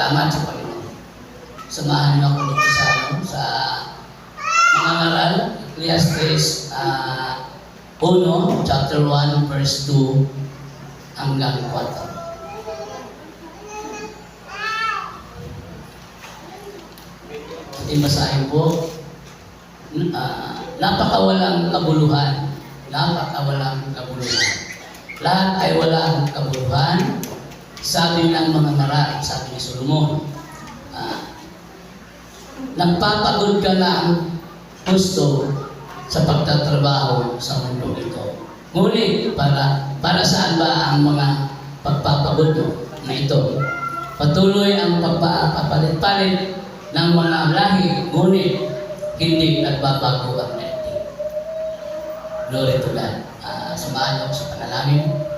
Salamat sa Panginoon. Samahan niyo ako dito sa, ano, sa mga ngaral, Ecclesiastes uh, 1, chapter 1, verse 2 hanggang 4. Ating basahin po. Ah, napakawalang kabuluhan. Napakawalang kabuluhan. Lahat ay walang kabuluhan. Sabi ng mga maral, sabi ni Solomon, ah, nagpapagod ka lang gusto sa pagtatrabaho sa mundo ito. Ngunit, para, para saan ba ang mga pagpapagod mo na ito? Patuloy ang pagpapalit-palit ng mga lahi, ngunit hindi nagbabago ang daigdig. Glory to God. Uh, niyo ako sa panalangin.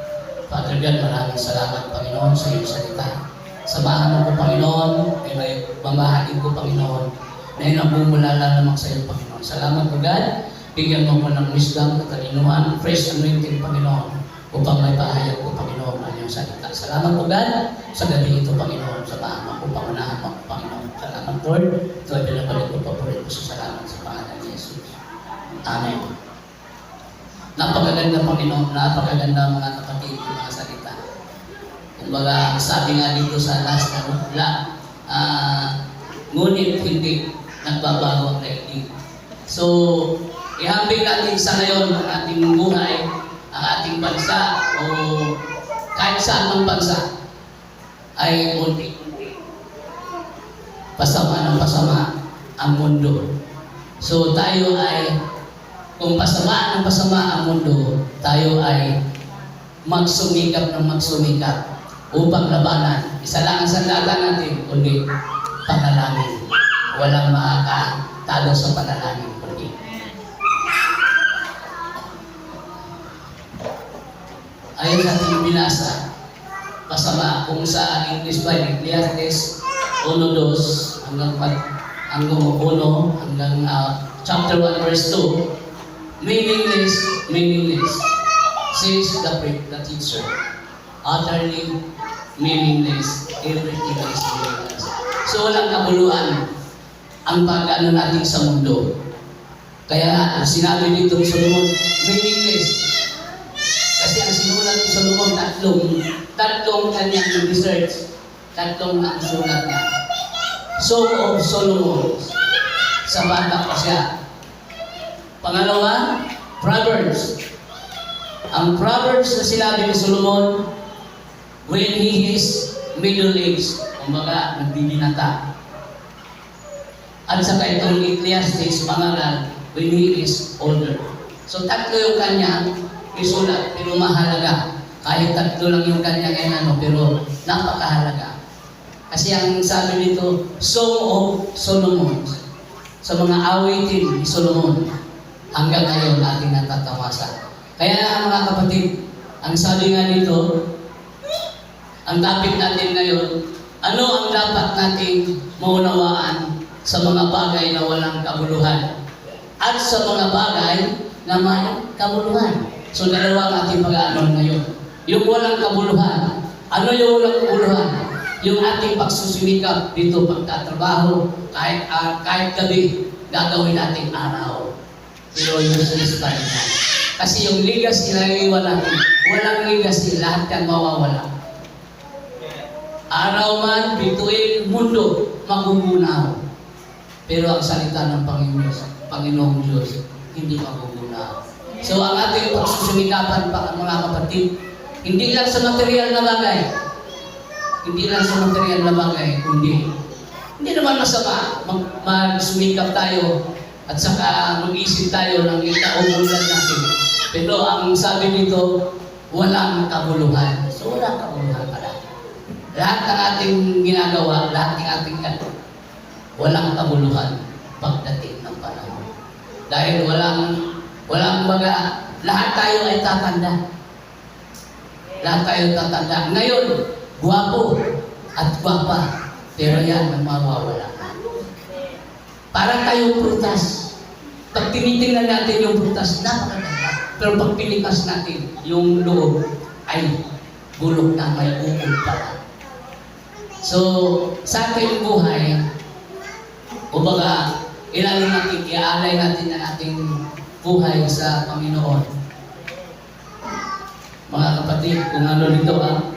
Father God, maraming salamat, Panginoon, sa iyong salita. Samahan mo po, Panginoon, ay may mamahagin ko, Panginoon, na inabumulala lamang sa iyo, Panginoon. Salamat po, God. Bigyan mo mo ng wisdom, katalinuhan, fresh anointing, Panginoon, upang may pahayag ko, Panginoon, ang iyong salita. Salamat po, God, sa gabi ito, Panginoon, sa paama ko, pangunahan mo, Panginoon. Salamat, Lord. Ito ay pinabalik ko, ko sa salamat sa pangalan ni Jesus. Amen. Napakaganda, Panginoon, napakaganda mga kapatid, mga salita. Kumbaga, sabi nga dito sa last, ano, la, ah, ngunit hindi nagbabago ang daigdig. So, ihambing natin sa ngayon ang ating buhay, ang ating bansa, o kahit saan ng bansa, ay unti-unti. Pasama ng pasama ang mundo. So, tayo ay, kung pasama ng pasama ang mundo, tayo ay magsumikap ng magsumikap upang labanan. Isa lang ang sandata natin, kundi panalangin. Walang makakatalo sa panalangin, kundi. Ayon sa ating binasa, pasama kung sa English Bible, Ecclesiastes 1.2 hanggang 4, hanggang 1 hanggang uh, chapter 1 verse 2, meaningless, meaningless, says the, the teacher utterly meaningless. Everything is meaningless. So walang kabuluhan ang pag-ano natin sa mundo. Kaya sinabi dito ni Solomon, meaningless. Kasi ang sinulat ni Solomon, tatlong, tatlong kanyang research, tatlong ang sulat niya. Song of Solomon. Sa bata pa siya. Pangalawa, Proverbs. Ang Proverbs na sinabi ni Solomon, when he is middle-aged, kumbaga, nagbibinata. At saka itong Ecclesiastes, pangalan, when he is older. So tatlo yung kanyang isulat, pero mahalaga. Kahit tatlo lang yung kanyang ano, pero napakahalaga. Kasi ang sabi dito, Song of Solomon. Sa mga awitin ni Solomon, hanggang ngayon ating natatamasa. Kaya mga kapatid, ang sabi nga dito, ang topic natin ngayon, ano ang dapat nating maunawaan sa mga bagay na walang kabuluhan at sa mga bagay na may kabuluhan. So dalawa ang ating pag-aaral ngayon. Yung walang kabuluhan. Ano yung walang kabuluhan? Yung ating pagsusumikap dito pagtatrabaho, kahit, uh, kahit gabi, gagawin nating araw. Pero pa rin yan. Kasi yung legacy na iwanan, walang legacy, lahat yan mawawala. Araw man, bituin, mundo, magugunaw. Pero ang salita ng Panginoon, Panginoong Diyos, hindi magugunaw. So ang ating pagsusumikapan pa mga kapatid, hindi lang sa material na bagay, hindi lang sa material na bagay, kundi hindi naman masama mag magsumikap tayo at saka mag-isip tayo ng ikauulan natin. Pero ang sabi dito, walang kabuluhan. So walang kabuluhan pala. Lahat ng ating ginagawa, lahat ng ating ano, walang kabuluhan pagdating ng panahon. Dahil walang, walang baga, lahat tayo ay tatanda. Lahat tayo tatanda. Ngayon, guwapo at gwapa. Pero yan ang mawawala. Parang tayong prutas. Pag tinitingnan natin yung prutas, napakaganda. Pero pag pinikas natin, yung loob ay bulok na may ukol pala. So, sa ating buhay, kumbaga, ilalim natin, iaalay natin ang ating buhay sa Panginoon. Mga kapatid, kung ano nito ang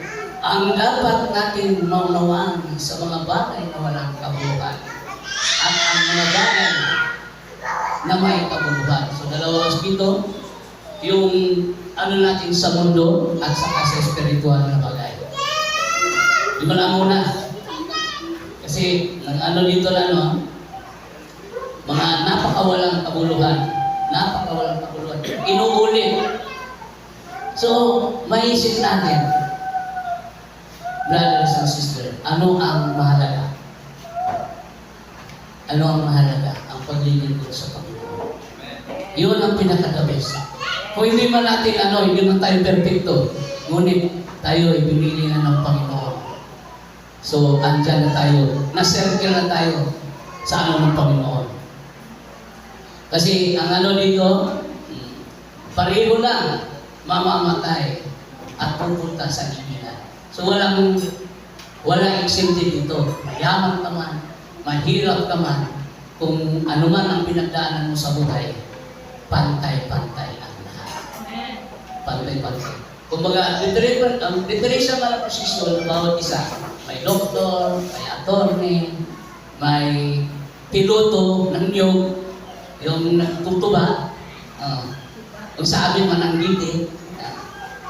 ang dapat natin maunawaan sa mga bagay na walang kabuluhan at ang mga bagay na may kabuluhan. So, dalawang aspito, yung ano natin sa mundo at saka sa spiritual na bagay. Di ko na muna. Kasi, ang ano dito na ano, mga napakawalang kabuluhan. Napakawalang kabuluhan. Inuulit. So, maisip natin, brothers and sisters, ano ang mahalaga? Ano ang mahalaga? Ang paglilingkod sa. Yun ang pinaka-the-best. Kung hindi man natin, ano, hindi man tayo perfecto, ngunit tayo ay pinili na ng Panginoon. So, andyan na tayo. Na-circle na tayo sa ano ng Panginoon. Kasi ang ano dito, pareho lang mamamatay at pupunta sa libigan. So walang walang exempted dito. Mayaman ka man, mahirap ka man, kung ano man ang pinagdaanan mo sa buhay, pantay-pantay ang lahat. Pantay-pantay. Kumbaga, literal, ang literation ng posisyon, bawat isa. May doktor, may attorney, may piloto ng niyog, yung nagtutuba, uh, kung sa amin man ang giti, uh,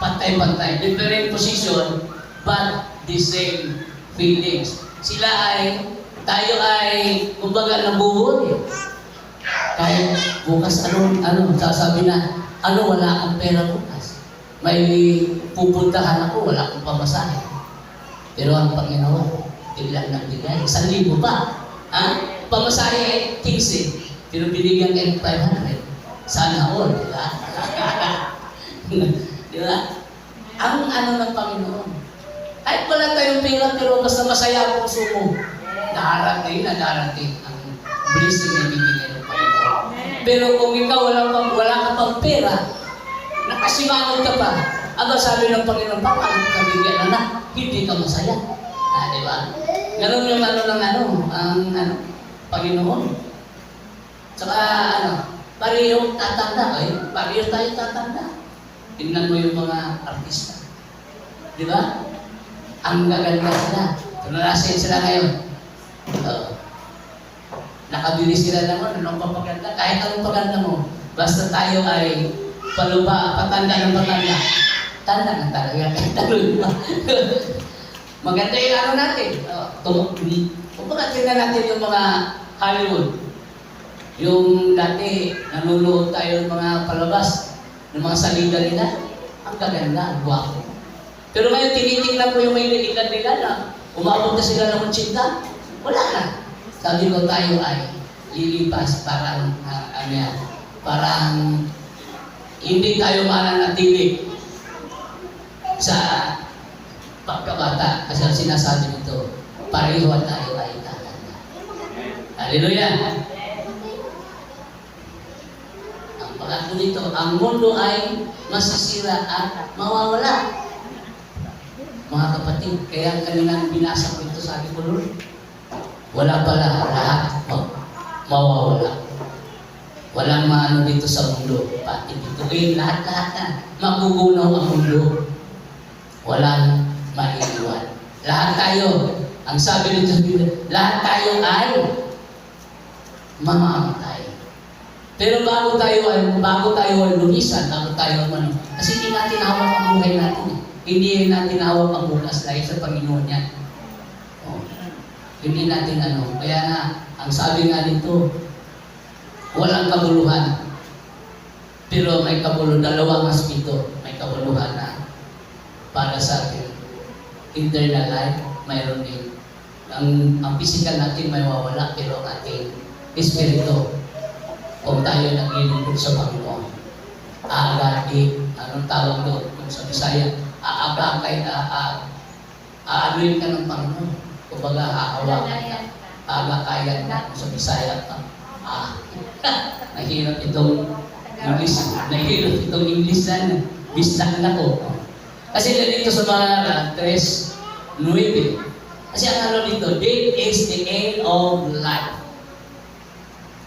pantay-pantay. Different position, but the same feelings. Sila ay, tayo ay, kumbaga, nabubuhay. Kahit bukas ano, ano, sasabi na, ano, wala kang pera bukas. May pupuntahan ako, wala akong pamasahe. Pero ang Panginoon, bigla nang bigay. Isang libo pa. Ha? Pamasahe ay 15. Pero binigyan kayo ng 500. Sana all, di ba? di ba? Ang ano ng Panginoon. Kahit wala tayong pera, pero basta masaya ang puso mo. Darating na darating ang blessing na bibigyan. Pero kung ikaw wala, pang, wala ka pang pera, nakasimangot ka pa, aba sabi ng Panginoon, paano ka bigyan na? Hindi ka masaya. Ah, di ba? Ganun yung ano ng ano, ang ano, Panginoon. Saka ano, pareho tatanda kayo, pareho tayo tatanda. Tingnan mo yung mga artista. Di ba? Ang gaganda sila. Tunalasin sila ngayon. Uh, nakabili sila naman, anong papaganda. Kahit anong paganda mo, basta tayo ay palupa, patanda ng patanda. Tanda na talaga. Tuloy pa. Maganda yung ano natin. Uh, tum- Kumbaga, tingnan natin yung mga Hollywood. Yung dati, nanonood tayo ng mga palabas, ng mga salida nila. Ang gaganda, ang gwapo. Pero ngayon, tinitingnan ko yung may edad nila na umabot na sila ng 80. Wala na. Sabi ko tayo ay lilipas parang, uh, ano yan, parang hindi tayo mananatili sa pagkabata. Kasi ang sinasabi nito, pareho tayo ay tatanda. Hallelujah! Ang pangako nito, ang mundo ay masisira at mawawala. Mga kapatid, kaya kanina binasa ko ito, sabi ko, Lord, wala pala lahat ma- mawawala. Walang maano dito sa mundo. Pati dito, eh, lahat-lahat na. Magugunaw ang mundo. Walang maiiwan. Lahat tayo, ang sabi nito sa Biblia, lahat tayo ay mamamatay. Pero bago tayo ay bago tayo ay lumisan, bago tayo man, kasi hindi natin hawak ang buhay natin. eh. Hindi natin hawak ang bukas dahil sa Panginoon yan. Hindi natin ano. Kaya nga, ang sabi nga dito, walang kabuluhan. Pero may kabuluhan, dalawang aspito, may kabuluhan na para sa ating internal life, mayroon din. Ang, ang physical natin may wawala, pero ang ating espiritu, kung tayo naglilingkod sa Panginoon, aagati, anong tawag doon, kung sa Bisaya, aabakay, aanuin ka ng Panginoon. Kumbaga, aawakan ka, aagakayan ka, sa Bisaya ka. Ah, nahirap itong English, nahirap itong English na, bistak na ko. Kasi dito sa mga 3, 9, Kasi ang ano dito, death is the end of life.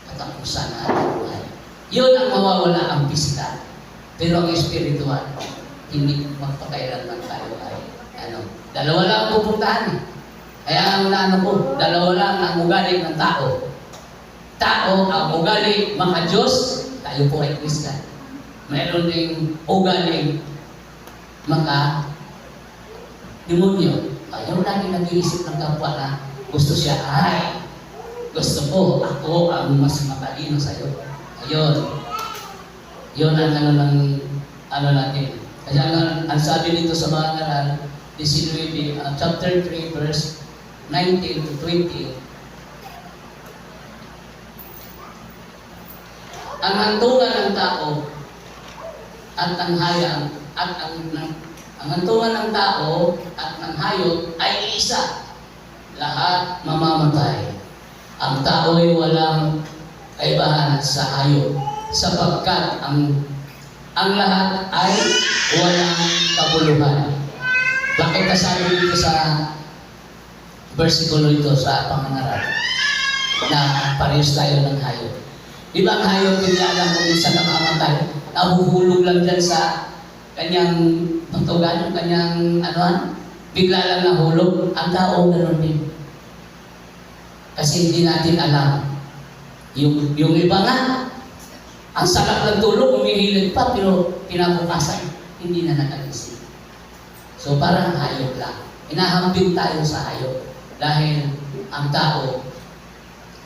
Katapusan na ating buhay. Yun ang mawawala ang physical. Pero ang spiritual, hindi magpakailanman tayo ay ano. Dalawa lang ang pupuntahan eh. Kaya ang ano ko, dalawa lang ang ugali ng tao. Tao ang ugali mga Diyos, tayo po ay Kristiyan. Meron ding ugali mga demonyo. Ayaw lagi nag-iisip ng kapwa na gusto siya, ay, gusto ko, ako ang mas matalino sa'yo. Ayun. Yun ang ano ng ano natin. Kaya ang, ang sabi nito sa mga ngaral, 19, uh, chapter 3, verse 19 to 20, ang hantungan ng tao at ang hayang at ang, ang, hantungan ng tao at ng hayop ay isa. Lahat mamamatay. Ang tao ay walang kaibahan sa hayop sapagkat ang ang lahat ay walang kabuluhan. Bakit nasabi dito sa versikulo ito sa pangangaral na parehas tayo ng hayop? Di ba ang hayop lang kung minsan namamatay, nahuhulog lang dyan sa kanyang pagtugan, yung kanyang ano, bigla lang nahulog. Ang tao ganoon din. Kasi hindi natin alam. Yung, yung iba nga, ang sarap ng tulog, umihilig pa, pero pinabukasan, hindi na nakagising. So parang hayop lang. Inahambing tayo sa hayop dahil ang tao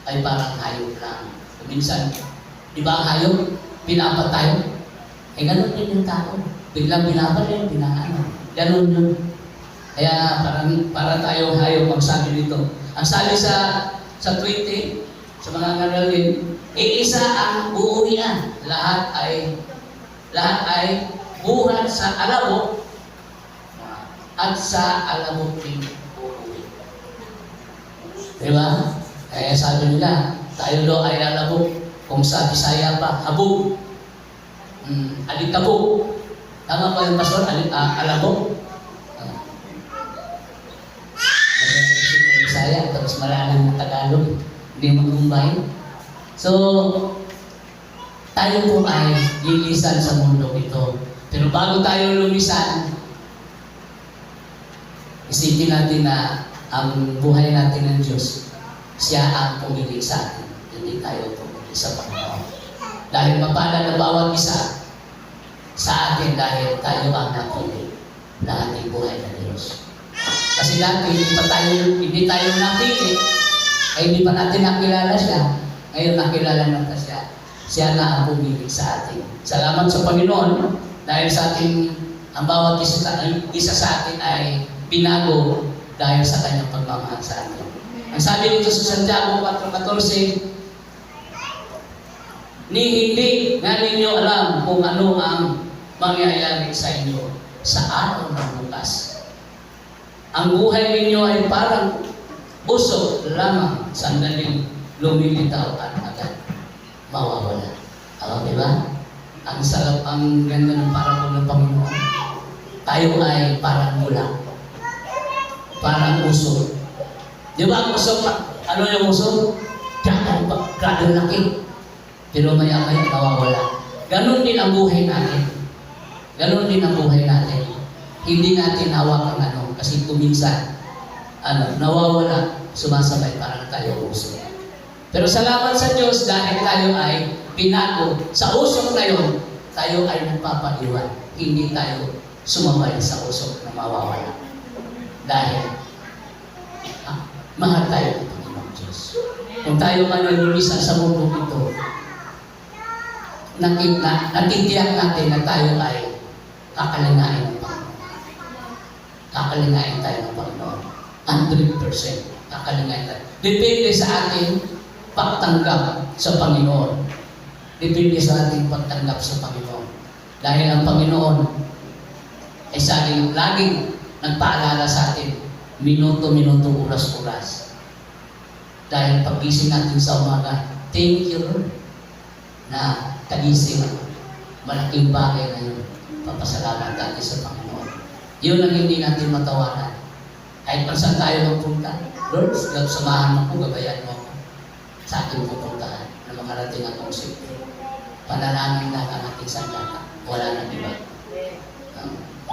ay parang hayop lang. Minsan, di ba ang hayop, pinapatay? Eh ganun din yung tao. Biglang pinapatay, pinaano. Ganun yun. Kaya parang para tayo hayop magsabi dito. Ang sabi sa sa 20, sa mga ngaralin, iisa ang uuwian. Lahat ay lahat ay buhat sa alabok at sa alabok din. Di ba? Kaya sabi nila, tayo daw ay alabok. Kung sa Bisaya pa, habog. Hmm, alikabok. Tama ba yung pastor? Alik, ah, alabok? Ah. Bisaya, tapos malalang na Tagalog. Hindi magumbay. So, tayo po ay lilisan sa mundo ito. Pero bago tayo lumisan, isipin natin na ang buhay natin ng Diyos, siya ang pumili sa atin. Hindi tayo pumili sa Panginoon. Dahil mapala na bawat isa sa atin dahil tayo ang napili na ating buhay ng Diyos. Kasi dati, hindi pa tayo, hindi tayo napili, ay hindi pa natin nakilala siya. Ngayon nakilala natin siya. Siya na ang pumili sa atin. Salamat sa Panginoon dahil sa ating, ang bawat isa, sa- isa sa atin ay binago dahil sa kanyang pagmamahal sa atin. Ang sabi dito sa Santiago 4.14, ni hindi nga ninyo alam kung ano ang mangyayari sa inyo sa araw ng bukas. Ang buhay ninyo ay parang usok lamang sandaling lumilitaw at agad mawawala. Alam di ba? Ang sarap, ang ganda ng parabol ng Panginoon. Tayo ay parang mula. Parang usok. Di ba ang usok? Ano yung usok? Gano'ng gano'ng laki. Pero maya maya nawawala. Ganon din ang buhay natin. Ganon din ang buhay natin. Hindi natin hawak ang ano, kasi kuminsan, ano, nawawala, sumasabay parang tayo usok. Pero salamat sa Diyos dahil tayo ay binago sa usok na yun, tayo ay nagpapaiwan. Hindi tayo sumabay sa usok na mawawala. Dahil ah, mahal tayo ng Panginoon Diyos. Kung tayo man lumisan sa mundo ito, nakit na, natitiyak natin na tayo ay kakalingain ng Panginoon. Kakalingain tayo ng Panginoon. 100% kakalingain tayo. Depende sa ating pagtanggap sa Panginoon. Depende sa ating pagtanggap sa Panginoon. Dahil ang Panginoon ay saging, laging nagpaalala sa atin, minuto-minuto, oras-oras. Dahil pagising natin sa umaga, thank you Lord na kagising ako. Malaking bagay na yun. Papasalamat natin sa Panginoon. Yun ang hindi natin matawanan. Kahit pa saan tayo magpunta, Lord, Lord, samahan mo ako, gabayan mo ako sa ating pupuntahan na makarating akong safety. Panalangin lang ang ating sandata. Wala na iba.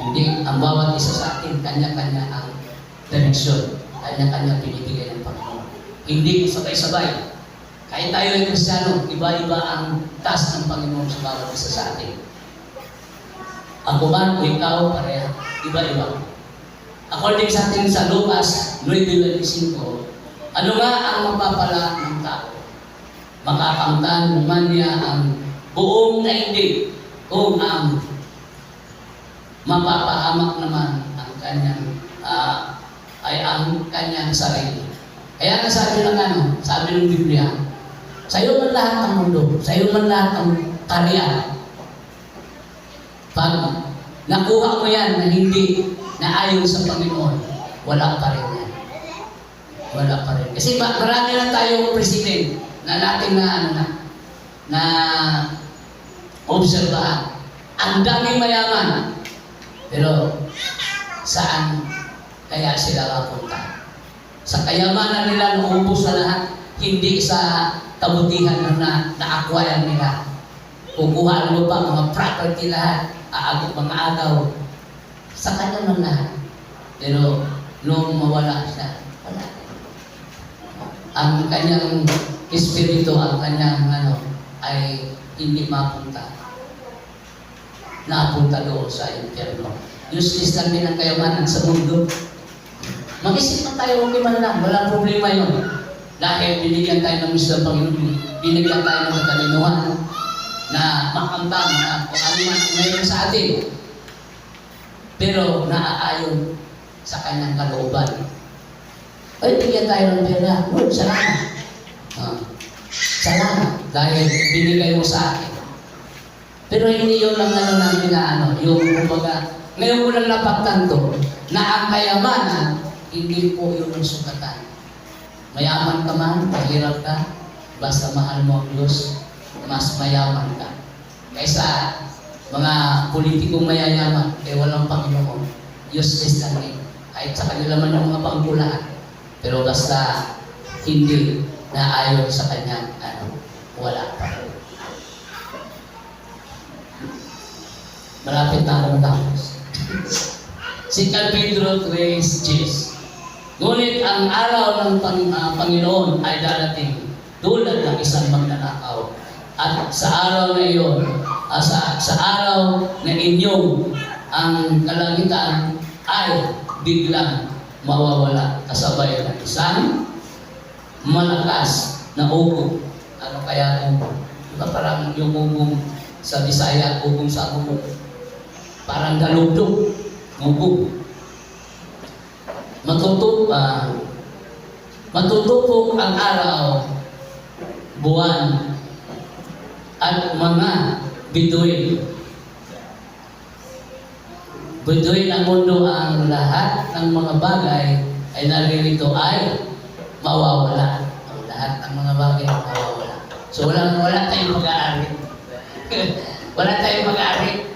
Hindi, ang bawat isa sa atin, kanya-kanya ang direksyon. Kanya-kanya binibigay ng Panginoon. Hindi sabay-sabay. Kahit tayo ay Kristiyano, iba-iba ang task ng Panginoon sa bawat isa sa atin. Ako man o ikaw, pareha. Iba-iba. According sa atin sa Lucas 9.25, ano nga ang mapapala ng tao? Makakamtan naman niya ang buong daigdig kung ang mapapahamak naman ang kanyang ah, ay ang kanyang sarili. Kaya nga sabi ng ano, sabi ng Biblia, sa iyo man lahat ng mundo, sa iyo man lahat ng karya, pag nakuha mo yan na hindi na ayon sa Panginoon, wala pa rin yan. Wala pa rin. Kasi ma- marami lang tayong president na nating na ano na, na obserbahan. Ang daming mayaman. Pero saan kaya sila mapunta? Sa kayamanan nila naubos na lahat, hindi sa kabutihan na, na na-acquire nila. Kukuha mo pa mga property lahat, aagok mga agaw. Sa kanya lahat. Pero nung mawala siya, wala. Ang kanyang espiritu, ang kanyang ano, ay hindi mapunta. Napunta doon sa impyerno. Useless lang din ang kayamanan sa mundo. Mag-isip na tayo, okay man lang, walang problema yun. Dahil binigyan tayo ng ng Panginoon, binigyan tayo ng katalinuhan na makamtan na kung ano man ang mayroon sa atin. Pero naaayon sa kanyang kalooban. Ay, bigyan tayo ng pera. Lord, salamat. Ah, salamat dahil binigay mo sa akin. Pero hindi yun lang ano namin na ano, yung kumbaga, ngayon ko lang napagtanto na ang kayamanan, hindi po yun ang sukatan. Mayaman ka man, mahirap ka, basta mahal mo ang Diyos, mas mayaman ka. Kaysa mga politikong mayayaman, eh walang Panginoon, useless lang eh. Kahit sa kanila man yung mga pangkulaan. Pero basta hindi na ayon sa kanya, ano, wala pa Malapit na ako matapos. Si Pedro 3.10 Ngunit ang araw ng Pang, ah, Panginoon ay darating tulad ng isang magnanakaw. At sa araw na iyon, ah, sa, sa araw na inyong ang kalangitan ay biglang mawawala kasabay ng isang malakas na ugo. Ano kaya ugo? Diba parang yung ugong sa Bisaya, ugong sa ugo. Parang galugdog, ugo. Matutup, ah, matutupok ang araw, buwan, at mga bituin. Bituin ang mundo ang lahat ng mga bagay ay naririto ay mawawala. Ang lahat ng mga bagay ay mawawala. So wala, wala tayong mag-aari. wala tayong mag-aari.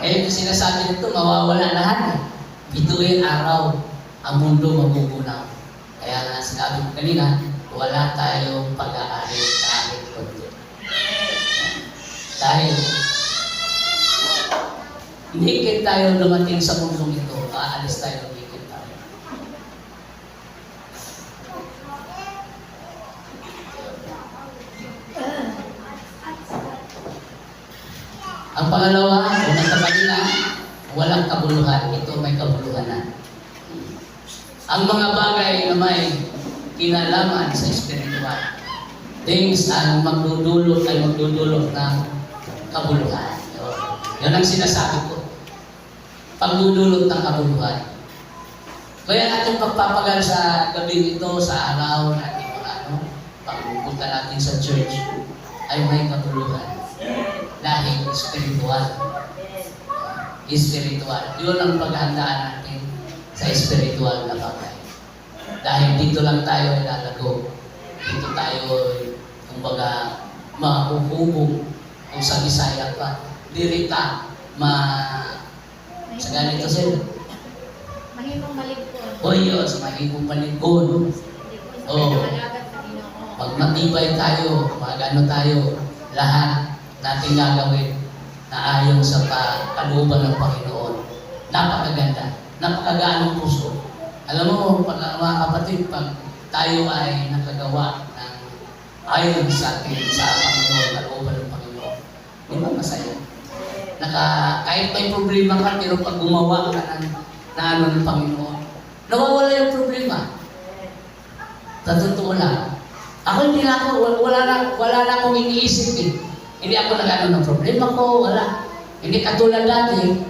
Eh, yung sinasabi nito, mawawala lahat. eh. Bituin araw, ang mundo magugunaw. Kaya nga sinabi ko kanina, wala tayong pag-aari kahit konti. Dahil higit tayo lumating sa mundong ito, aalis tayo ng higit tayo. Ang pangalawa, walang kabuluhan. Ito may kabuluhan na. Ang mga bagay na may kinalaman sa spiritual, things ang magdudulot ay magdudulot ng kabuluhan. Yun. Yan ang sinasabi ko. Pagdudulot ng kabuluhan. Kaya ating pagpapagal sa gabi ito, sa araw na ating mga ano, pagpupunta natin sa church, ay may kabuluhan. Dahil spiritual. Spiritual. Yun ang paghandaan natin sa spiritual na bagay. Dahil dito lang tayo ay lalago. Dito tayo, kumbaga, mahuhubog kung sa Bisaya pa. Dirita, ma... Sa ganito sila. Mahimong maligpon. O yun, sa pinangalagat sa Ginoo. Pag matibay tayo, mag-ano tayo, lahat natin gagawin na ayon sa kalooban ng Panginoon. Napakaganda. Napakagaan ng puso. Alam mo, pag, mga kapatid, pag tayo ay nakagawa ng ayon sa atin, sa Panginoon, kalooban ng Panginoon, di ba masaya? Naka, kahit may problema ka, pero pag gumawa ka ng, na ano ng Panginoon, nawawala yung problema. Sa totoo lang. Ako hindi na ako, wala na, wala na akong iniisip eh. Hindi ako nag-ano ng problema ko, wala. Hindi katulad dati.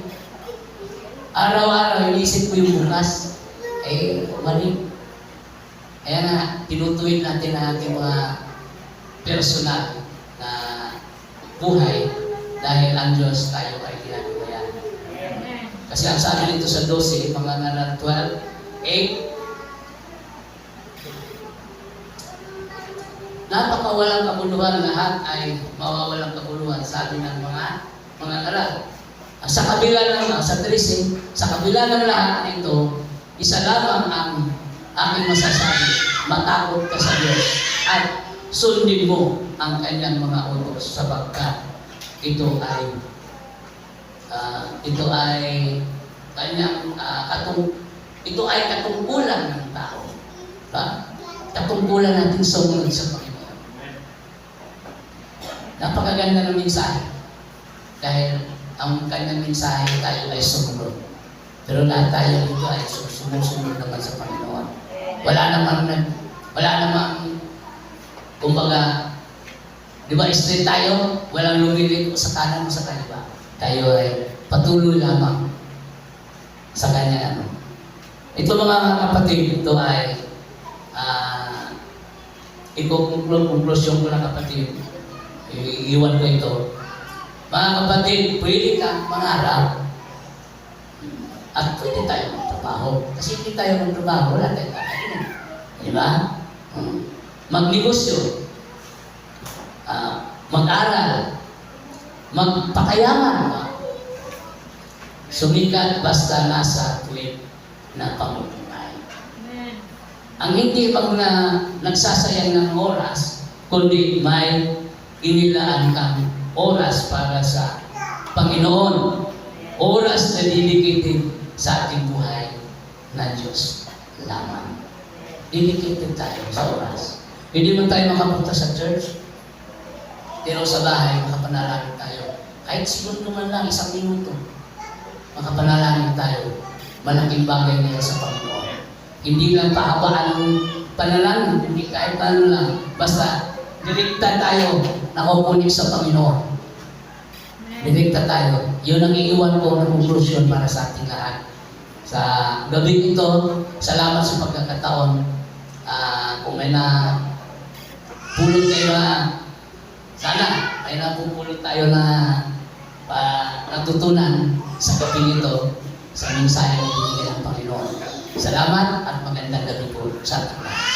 Araw-araw, iniisip ko yung bukas. Eh, mali. Kaya nga, tinutuwid natin ang ating mga personal na buhay dahil ang Diyos tayo ay. Amen. Kasi ang sabi nito sa 12, mga ngalan 12, 8, Napakawalang kabuluhan lahat ay mawawalang kabuluhan, sabi ng mga mga ngaral. Sa kabila ng sa 13, sa kabila ng lahat nito, isa lamang ang aking masasabi, matakot ka sa Diyos at sundin mo ang kanyang mga utos sapagkat ito ay Ah, ito ay kanyang ah, katung ito ay katungkulan ng tao. Ba? Katungkulan natin sa Panginoon. Napakaganda ng mensahe. Dahil ang kanyang mensahe tayo ay sumunod. Pero lahat tayo dito ay sumusunod naman sa Panginoon. Wala namang wala namang kumbaga Di ba, straight tayo, walang lumilito sa kanan o sa kaliwa. Tayo ay patuloy lamang sa kanya. Ano. Ito mga kapatid, ito ay uh, ikukonklusyon ko na kapatid. Iiwan ko ito. Mga kapatid, pwede kang mangarap at pwede tayo magtrabaho. Kasi hindi tayo magtrabaho, wala tayong kakainin. Di ba? Hmm. Magnegosyo ah, mag-aral, magpakayaman, sumikat basta nasa tuwid na. Amen. Ang hindi pag na nagsasayang ng oras, kundi may inilaan kang oras para sa Panginoon. Oras na dedicated sa ating buhay na Diyos lamang. Dedicated tayo sa oras. Hindi man tayo makapunta sa church, pero sa bahay, makapanalangin tayo. Kahit segundo man lang, isang minuto, makapanalangin tayo. Malaking bagay na sa Panginoon. Hindi lang pahabaan ng panalangin, hindi kahit paano lang. Basta, direkta tayo, nakukunik sa Panginoon. Direkta tayo. Yun ang iiwan ko ng konklusyon para sa ating lahat. Sa gabi ito, salamat sa pagkakataon. Ah, kung may na pulot kayo na sana may napupulot tayo na pa, natutunan sa gabi ito sa mensahe ng Panginoon. Salamat at magandang gabi po sa ating lahat.